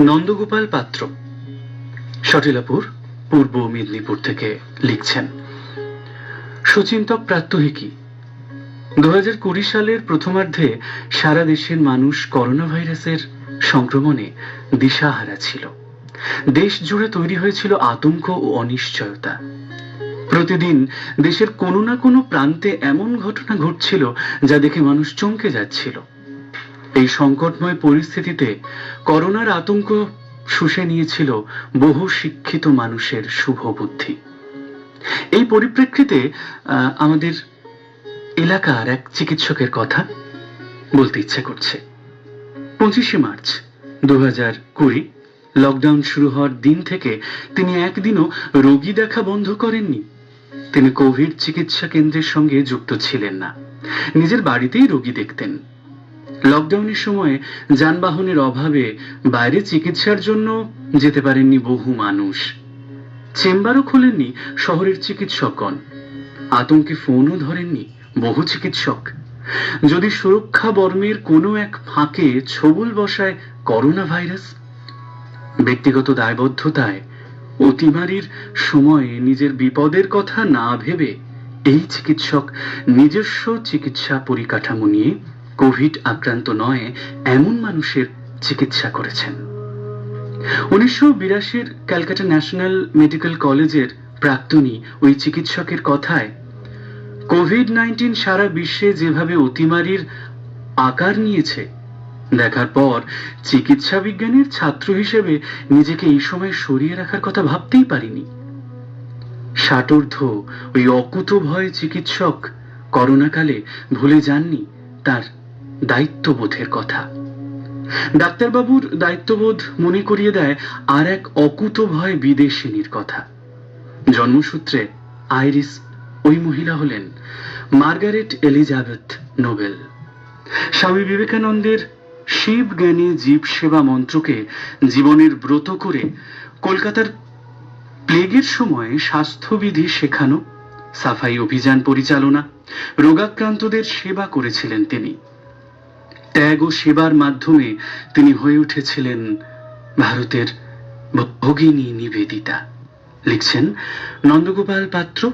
নন্দগোপাল পাত্র সটিলাপুর পূর্ব মেদিনীপুর থেকে লিখছেন, সুচিন্তক প্রাত্যহিকী দু হাজার কুড়ি সালের প্রথমার্ধে সারা দেশের মানুষ করোনা ভাইরাসের সংক্রমণে দিশাহারা ছিল। দেশ জুড়ে তৈরি হয়েছিল আতঙ্ক ও অনিশ্চয়তা। প্রতিদিন দেশের কোনো না কোনো প্রান্তে এমন ঘটনা ঘটছিল যা দেখে মানুষ চমকে যাচ্ছিল। এই সংকটময় পরিস্থিতিতে করোনার আতঙ্ক শুষে নিয়েছিল বহু শিক্ষিত মানুষের শুভ বুদ্ধি। এই পরিপ্রেক্ষিতে আমাদের এলাকার এক চিকিৎসকের কথা বলতে ইচ্ছে করছে। পঁচিশে মার্চ দু হাজার কুড়ি, লকডাউন শুরু হওয়ার দিন থেকে তিনি একদিনও রোগী দেখা বন্ধ করেননি। তিনি কোভিড চিকিৎসা কেন্দ্রের সঙ্গে যুক্ত ছিলেন না। নিজের বাড়িতেই রোগী দেখতেন। লকডাউনের সময় যানবাহনের অভাবে বাইরে চিকিৎসার জন্য যেতে পারেননি বহু মানুষ। চেম্বারও খোলেননি শহরের চিকিৎসকগণ। আতঙ্কে ফোনও ধরেননি বহু চিকিৎসক। যদি সুরক্ষা বর্মের কোনো এক ফাঁকে ছবুল বসায় করোনা ভাইরাস ব্যক্তিগত দায়বদ্ধতায় অতিমারির সময়ে নিজের বিপদের কথা না ভেবে এই চিকিৎসক নিজস্ব চিকিৎসা পরিকাঠামো নিয়ে কোভিড আক্রান্ত নয় এমন মানুষের চিকিৎসা করেছেন। উনিশশো বিরাশির ক্যালকাটা ন্যাশনাল মেডিকেল কলেজের প্রাক্তনী ওই চিকিৎসকের কথায়, কোভিড নাইন্টিন সারা বিশ্বে যেভাবে অতিমারির আকার নিয়েছে দেখার পর চিকিৎসা বিজ্ঞানের ছাত্র হিসেবে নিজেকে এই সময় সরিয়ে রাখার কথা ভাবতেই পারিনি। ষাটোর্ধ ওই অকুত ভয় চিকিৎসক করোনাকালে ভুলে যাননি তার দায়িত্ববোধের কথা। ডাক্তারবাবুর দায়িত্ববোধ মনে করিয়ে দেয় আর এক অকুত ভয় বিদেশিনীর কথা। জন্মসূত্রে আইরিস ওই মহিলা হলেন মার্গারেট এলিজাবেথ নোবেল। স্বামী বিবেকানন্দের শিব জ্ঞানী জীব সেবা মন্ত্রকে জীবনের ব্রত করে কলকাতার প্লেগের সময় স্বাস্থ্যবিধি শেখানো, সাফাই অভিযান পরিচালনা, রোগাক্রান্তদের সেবা করেছিলেন তিনি। ত্যাগ ও সেবার মাধ্যমে তিনি হয়ে উঠেছিলেন ভারতের ভগিনী নিবেদিতা। লিখছেন নন্দগোপাল পাত্র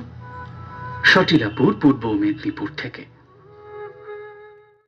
সটিলাপুর পূর্ব মেদিনীপুর থেকে।